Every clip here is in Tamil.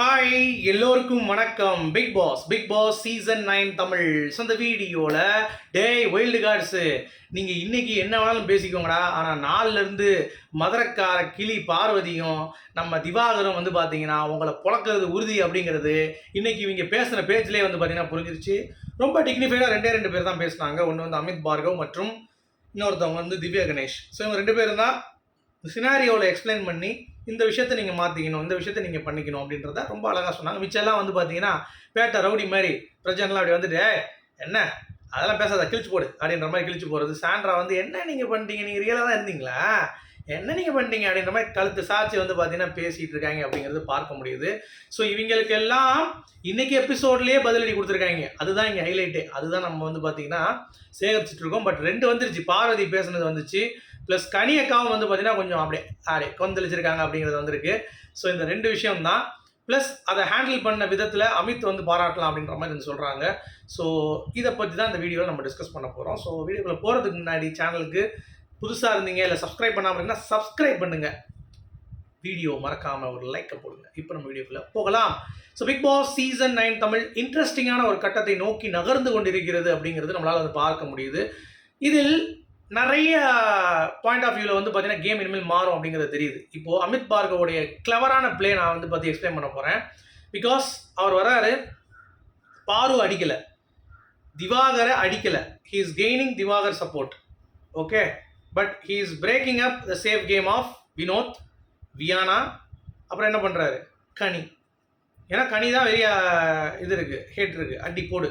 ஹாய் எல்லோருக்கும் வணக்கம். Bigg Boss Bigg Boss season nine Tamil so இந்த வீடியோவில் டேய் வைல்டு கார்ட்ஸு நீங்கள் இன்றைக்கி என்ன வேணாலும் பேசிக்கோங்கடா. ஆனால் நாலுலேருந்து மதுரக்கார கிளி பார்வதியும் நம்ம திவாகரும் வந்து பார்த்தீங்கன்னா உங்களை புழக்கிறது உறுதி அப்படிங்கிறது இன்றைக்கி இவங்க பேசுகிற பேச்சிலே வந்து பார்த்தீங்கன்னா புரிஞ்சிருச்சு. ரொம்ப டிக்னிஃபைடாக ரெண்டே ரெண்டு பேர் தான் பேசுனாங்க. ஒன்று வந்து அமித் பார்கவ் மற்றும் இன்னொருத்தவங்க வந்து திவ்யா கணேஷ். ஸோ இவங்க ரெண்டு பேரும் தான் சினாரியோவில் எக்ஸ்பிளைன் பண்ணி இந்த விஷயத்தை நீங்கள் மாற்றிக்கணும் இந்த விஷயத்தை நீங்கள் பண்ணிக்கணும் அப்படின்றத ரொம்ப அழகாக சொன்னாங்க. மிச்சம்லாம் வந்து பார்த்தீங்கன்னா பேட்டை ரவுடி மாதிரி பிரச்சனைலாம் அப்படி வந்துட்டு என்ன? அதெல்லாம் பேசாத கிழிச்சு போடு அப்படின்ற மாதிரி கிழிச்சு போகிறது சாண்ட்ரா வந்து என்ன நீங்கள் பண்ணிட்டீங்க? நீங்கள் ரியலாக தான் இருந்தீங்களா? என்ன நீங்கள் பண்ணிட்டீங்க? அப்படின்ற மாதிரி கழுத்து சாட்சி வந்து பார்த்தீங்கன்னா பேசிகிட்டு இருக்காங்க அப்படிங்கிறது பார்க்க முடியுது. ஸோ இவங்களுக்கு எல்லாம் இன்னைக்கு எபிசோட்லேயே பதிலடி கொடுத்துருக்காங்க. அதுதான் இங்கே ஹைலைட்டே அதுதான் நம்ம வந்து பார்த்தீங்கன்னா சேகரிச்சுட்டு இருக்கோம். பட் ரெண்டு வந்துருச்சு. பார்வதி பேசுனது வந்துச்சு. ப்ளஸ் கனியக்காவும் வந்து பார்த்தீங்கன்னா கொஞ்சம் அப்படியே அப்படியே கொந்தளிச்சிருக்காங்க அப்படிங்கிறது வந்திருக்கு. ஸோ இந்த ரெண்டு விஷயம் தான் ப்ளஸ் அதை ஹேண்டில் பண்ண விதத்தில் அமித் வந்து பாராட்டலாம் அப்படின்ற மாதிரி வந்து சொல்கிறாங்க ஸோ இதை பற்றி தான் இந்த வீடியோவில் நம்ம டிஸ்கஸ் பண்ண போகிறோம் ஸோ வீடியோக்குள்ளே போகிறதுக்கு முன்னாடி சேனலுக்கு புதுசாக இருந்தீங்க இல்லை சப்ஸ்கிரைப் பண்ணாமல் இருந்தீங்கன்னா சப்ஸ்கிரைப் பண்ணுங்கள் வீடியோ மறக்காமல் ஒரு லைக்கை போடுங்க. இப்போ நம்ம வீடியோக்குள்ளே போகலாம். So Bigg Boss season nine Tamil இன்ட்ரெஸ்டிங்கான ஒரு கட்டத்தை நோக்கி நகர்ந்து கொண்டிருக்கிறது அப்படிங்கிறது நம்மளால் அதை பார்க்க முடியுது. இதில் நிறைய பாயிண்ட் ஆஃப் வியூவில் வந்து பார்த்தீங்கன்னா கேம் இனிமேல் மாறும் அப்படிங்கிறது தெரியுது. இப்போது அமித் பார்கவோடைய கிளவரான பிளே நான் வந்து பற்றி எக்ஸ்பிளைன் பண்ண போகிறேன் பிகாஸ் அவர் வராரு பாரு அடிக்கலை. திவாகரை அடிக்கலை. He is gaining Divakar support okay but he is breaking up the safe game of Vinoth Viyana அப்புறம் என்ன பண்ணுறாரு கனி. ஏன்னா கனி தான் வெளியே இது இருக்குது ஹேட் இருக்குது அடி போடு.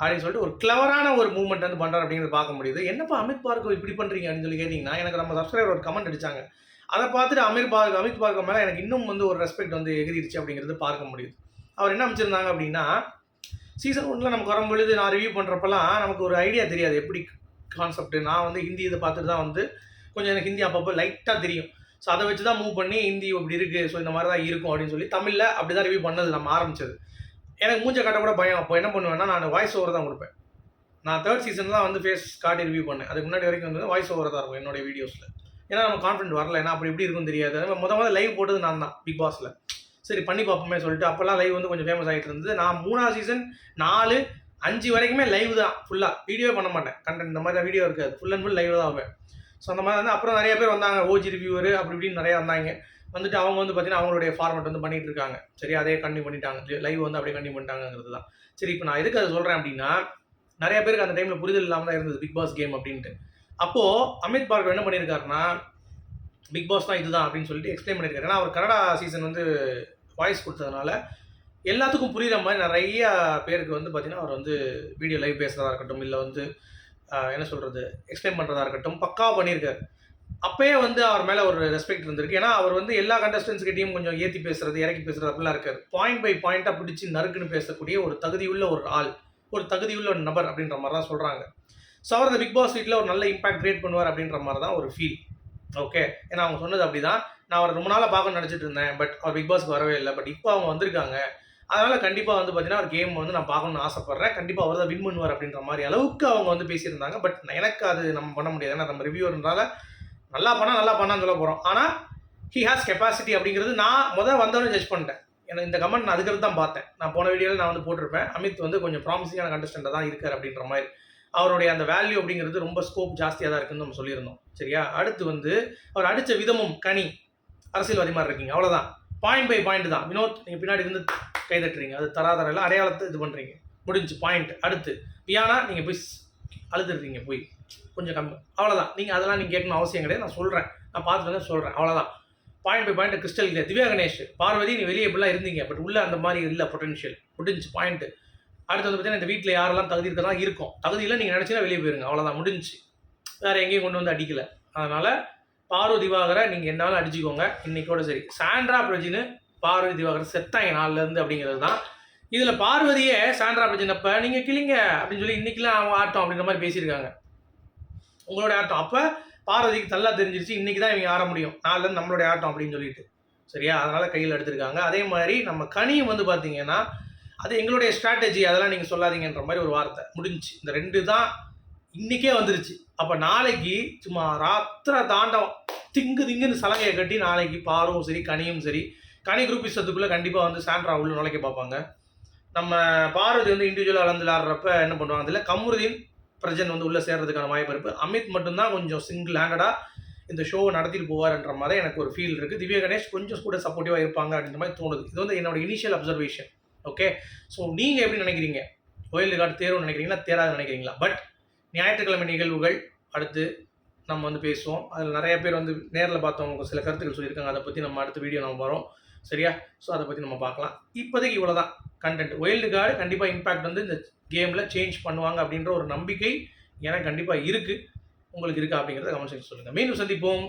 அப்படின்னு சொல்லிட்டு ஒரு கிளவரான ஒரு மூவ்மெண்ட் வந்து பண்ணுறாரு அப்படிங்கிறது பார்க்க முடியுது. என்னப்பா அமித் பார்க்கவ் இப்படி பண்ணுறீங்க அப்படின்னு சொல்லி கேட்டிங்கன்னா எனக்கு நம்ம சப்ஸ்கிரைபர் ஒரு கமெண்ட் அடிச்சாங்க. அதை பார்த்துட்டு அமீர் பார்க்க அமித் பார்க்க மேலே எனக்கு இன்னும் வந்து ஒரு ரெஸ்பெக்ட் வந்து எகிரிடுச்சு அப்படிங்கிறது பார்க்க முடியுது. அவர் என்ன அமைச்சிருந்தாங்க அப்படின்னா சீசன் ஒன்றில் நமக்கு வரும்பொழுது நான் ரிவ்யூ பண்ணுறப்பெல்லாம் நமக்கு ஒரு ஐடியா தெரியாது எப்படி கான்செப்ட் நான் வந்து ஹிந்தி இதை பார்த்துட்டு தான் வந்து கொஞ்சம் எனக்கு ஹிந்தி அப்பப்போ லைட்டாக தெரியும். ஸோ அதை வச்சு தான் மூவ் பண்ணி ஹிந்தி இப்படி இருக்குது ஸோ இந்த மாதிரி தான் இருக்கும் அப்படின்னு சொல்லி தமிழில் அப்படி தான் ரிவ்யூ பண்ணது நம்ம ஆரம்பிச்சது. எனக்கு மூஞ்ச காட்ட கூட பயம். அப்போ என்ன பண்ணுவேன்னா நான் வாய்ஸ் ஓவர் தான் கொடுப்பேன். நான் தேர்ட் சீசன் தான் வந்து ஃபேஸ் காட்டி ரிவ்யூ பண்ணேன். அதுக்கு முன்னாடி வரைக்கும் வந்து வாய்ஸ் ஓவர் தான் இருக்கும் என்னோட வீடியோஸில் ஏன்னா நம்ம கான்ஃபிடென்ட் வரல. ஏன்னா அப்படி எப்படி இருக்கும்னு தெரியாது. அதே மொதல் முத முதல்ல லைவ் போட்டது நான் தான் பிக் பாஸில் சரி பண்ணி பார்ப்போமே சொல்லிட்டு அப்போல்லாம் லைவ் வந்து கொஞ்சம் ஃபேமஸ் ஆகிட்டு இருந்தது. நான் மூணாவது சீசன் நாலு அஞ்சு வரைக்குமே லைவ் தான் ஃபுல்லாக வீடியோ பண்ண மாட்டேன். கண்டென்ட் இந்த மாதிரி வீடியோ இருக்காது. ஃபுல் அண்ட் ஃபுல் லைவ் தான் ஆவேன் ஸோ அந்த மாதிரி வந்து அப்புறம் நிறைய பேர் வந்தாங்க. ஓஜி ரிவ்யூவர் அப்படி இப்படின்னு நிறையா வந்தாங்க. வந்துட்டு அவங்க வந்து பார்த்தீங்கன்னா அவங்களுடைய ஃபார்மெட் வந்து பண்ணிட்டு இருக்காங்க. சரி அதே கண்டினியூ பண்ணிட்டாங்க. லைவ் வந்து அப்படியே கண்டினியூ பண்ணிட்டாங்கிறது தான். சரி இப்போ நான் எதுக்கு அதை சொல்கிறேன் அப்படின்னா நிறைய பேருக்கு அந்த டைமில் புரிதல் இல்லாமல் தான் இருந்தது. பிக் பாஸ் கேம் அப்படின்ட்டு. அப்போது அமித் பார்க்கர் என்ன பண்ணியிருக்காருன்னா பிக் பாஸ் தான் இதுதான் அப்படின்னு சொல்லிட்டு எக்ஸ்பிளைன் பண்ணியிருக்காரு ஏன்னா அவர் கனடா சீசன் வந்து வாய்ஸ் கொடுத்ததுனால எல்லாத்துக்கும் புரியுற மாதிரி நிறைய பேருக்கு வந்து பார்த்தீங்கன்னா அவர் வந்து வீடியோ லைவ் பேசுகிறதா இருக்கட்டும் இல்லை வந்து என்ன சொல்கிறது எக்ஸ்பிளைன் பண்ணுறதா இருக்கட்டும். பக்காவாக பண்ணியிருக்காரு. அப்பயே வந்து அவர் மேலே ஒரு ரெஸ்பெக்ட் இருந்திருக்கு. ஏன்னா அவர் வந்து எல்லா கண்டஸ்டன்ஸ்கிட்டையும் கொஞ்சம் ஏற்றி பேசுறது இறக்கி பேசுறது அப்படிலாம் இருக்காரு. பாயிண்ட் பை பாயிண்ட்டாக பிடிச்சி நறுக்குன்னு பேசக்கூடிய ஒரு தகுதியுள்ள ஒரு ஆள் ஒரு தகுதியுள்ள ஒரு நபர் அப்படின்ற மாதிரி தான் சொல்கிறாங்க ஸோ அவர் அந்த பிக் பாஸ் வீட்டில் ஒரு நல்ல இம்பாக்ட் கிரியேட் பண்ணுவார் அப்படின்ற மாதிரி தான் ஒரு ஃபீல் ஓகே ஏன்னா அவங்க சொன்னது அப்படி தான் நான் அவர் ரொம்ப நாளாக பார்க்கணும்னு நினச்சிட்டு இருந்தேன் பட் அவர் பிக் பாஸ்க்கு வரவே இல்லை. பட் இப்போ அவங்க வந்திருக்காங்க. அதனால் கண்டிப்பாக வந்து பார்த்தீங்கன்னா ஒரு கேம் வந்து நான் பார்க்கணும்னு ஆசைப்பட்றேன். கண்டிப்பாக அவர் தான் வின் பண்ணுவார் அப்படின்ற மாதிரி அளவுக்கு அவங்க வந்து பேசியிருந்தாங்க. பட் எனக்கு அது நம்ம பண்ண முடியாது. ஏன்னா நம்ம ரிவ்யூர்னால நல்லா பண்ணால் நல்லா பண்ணான்னு சொல்ல போகிறோம் ஆனால் ஹி ஹாஸ் கெப்பாசிட்டி அப்படிங்கிறது நான் முதல் வந்தவனே ஜட்ஜ் பண்ணிட்டேன். ஏன்னா இந்த கமெண்ட் நான் அதுக்கு தான் பார்த்தேன். நான் போன வீடியோவில் நான் வந்து போட்டிருப்பேன். அமித் வந்து கொஞ்சம் ப்ராமிசிங்கான கண்டஸ்டண்ட்டாக தான் இருக்கார் அப்படின்ற மாதிரி. அவருடைய அந்த வேல்யூ அப்படிங்கிறது ரொம்ப ஸ்கோப் ஜாஸ்தியாக தான் இருக்குன்னு நம்ம சொல்லியிருந்தோம். சரியா? அடுத்து வந்து அவர் அடித்த விதமும் கனி அரசியல்வாதி மாதிரி இருக்கீங்க. அவ்வளோதான் பாயிண்ட் பை பாயிண்ட் தான். வினோத் நீங்கள் பின்னாடி இருந்து கை தட்டுறீங்க அது தராதரம் எல்லாம் அடையாளத்தை இது பண்ணுறீங்க முடிஞ்சு பாயிண்ட் அடுத்து பியானா நீங்கள் போய் அழுதுடுறீங்க போய். கொஞ்சம் கம்மி அவ்வளோதான் நீங்கள் அதெல்லாம் நீங்கள் கேட்கணும் அவசியம் கிடையாது. நான் சொல்கிறேன் நான் பார்த்துட்டு சொல்கிறேன் அவ்வளோதான் பாயிண்ட் பை பாயிண்ட் கிறிஸ்டல் இல்லை திவ்யா கணேஷ் பார்வதி நீ வெளியே இப்படிலாம் இருந்தீங்க. பட் உள்ள அந்த மாதிரி இல்லை பொட்டன்ஷியல் முடிஞ்சு பாயிண்ட் அடுத்து வந்து பார்த்தீங்கன்னா இந்த வீட்டில் யாரெல்லாம் தகுதி இருக்கிறதா இருக்கும். தகுதியில் நீங்கள் நினச்சினா வெளியே போயிருங்க. அவ்வளோதான் முடிஞ்சு வேறு எங்கேயும் கொண்டு வந்து அடிக்கலை. அதனால் பார்வதி திவாகரை நீங்கள் என்னாலும் அடிச்சுக்கோங்க. இன்னைக்கோட சரி. சாண்ட்ரா பிரஜின்னு பார்வதி திவாகர் செத்தாங்க நாள்லேருந்து அப்படிங்கிறது தான். இதில் பார்வதியே சாண்ட்ரா பிரஜின் நீங்கள் கிளிங்க அப்படின்னு சொல்லி இன்றைக்கெலாம் அவங்க ஆட்டம் அப்படின்ற மாதிரி பேசியிருக்காங்க. உங்களோட ஆட்டம். அப்போ பார்வதிக்கு நல்லா தெரிஞ்சிருச்சு இன்றைக்கி தான் இவங்க ஆட முடியும். நாள்லேருந்து நம்மளுடைய ஆட்டம் அப்படின்னு சொல்லிட்டு. சரியா? அதனால் கையில் எடுத்திருக்காங்க. அதே மாதிரி நம்ம கனியும் வந்து பார்த்தீங்கன்னா அது எங்களுடைய ஸ்ட்ராட்டஜி அதெல்லாம் நீங்கள் சொல்லாதீங்கன்ற மாதிரி ஒரு வார்த்தை முடிஞ்சுச்சு. இந்த ரெண்டு தான் இன்னைக்கே வந்துருச்சு. அப்போ நாளைக்கு சும்மா ராத்திர தாண்டவம் திங்கு திங்குன்னு சலங்கையை கட்டி நாளைக்கு பாரும் சரி கனியும் சரி கனி குரூப் இஷ்டத்துக்குள்ளே கண்டிப்பாக வந்து சாண்ட்ரா உள்ள நுழைக்க பார்ப்பாங்க. நம்ம பார்வதி வந்து இண்டிவிஜுவலாக கலந்து விளாட்றப்ப என்ன பண்ணுவாங்க அதில் கமருதீன் பிரஜன் வந்து உள்ளே சேர்றதுக்கான வாய்ப்பு இருக்குது அமித் மட்டும்தான் கொஞ்சம் சிங்கிள் ஹேண்டடாக இந்த ஷோவை நடத்திட்டு போவார்ன்ற மாதிரி எனக்கு ஒரு ஃபீல் இருக்குது திவ்யா கணேஷ் கொஞ்சம் கூட சப்போர்ட்டிவாக இருப்பாங்க அப்படின்ற மாதிரி தோணுது. இது வந்து என்னோட இனிஷியல் அப்சர்வேஷன் ஓகே ஸோ நீங்கள் எப்படி நினைக்கிறீங்க? ஒயில்டு கார்டு தேர்வு நினைக்கிறீங்களா? தேராது நினைக்கிறீங்களா? பட் ஞாயிற்றுக்கிழமை நிகழ்வுகள் அடுத்து நம்ம வந்து பேசுவோம். அதில் நிறைய பேர் வந்து நேரில் பார்த்தவங்க சில கருத்துக்கள் சொல்லியிருக்காங்க. அதை பற்றி நம்ம அடுத்த வீடியோ நம்ம வரோம் சரியா? ஸோ அதை பற்றி நம்ம பார்க்கலாம். இப்போதைக்கு இவ்வளோ தான் கண்டென்ட் ஒயில்டு கார்டு கண்டிப்பாக இம்பாக்ட் வந்து இந்த கேமில் சேஞ்ச் பண்ணுவாங்க அப்படின்ற ஒரு நம்பிக்கை எனக்கு கண்டிப்பாக இருக்குது உங்களுக்கு இருக்கா அப்படிங்கிறத கமெண்ட் செக்ஷன் சொல்லுங்கள் மீண்டும் சந்திப்போம்.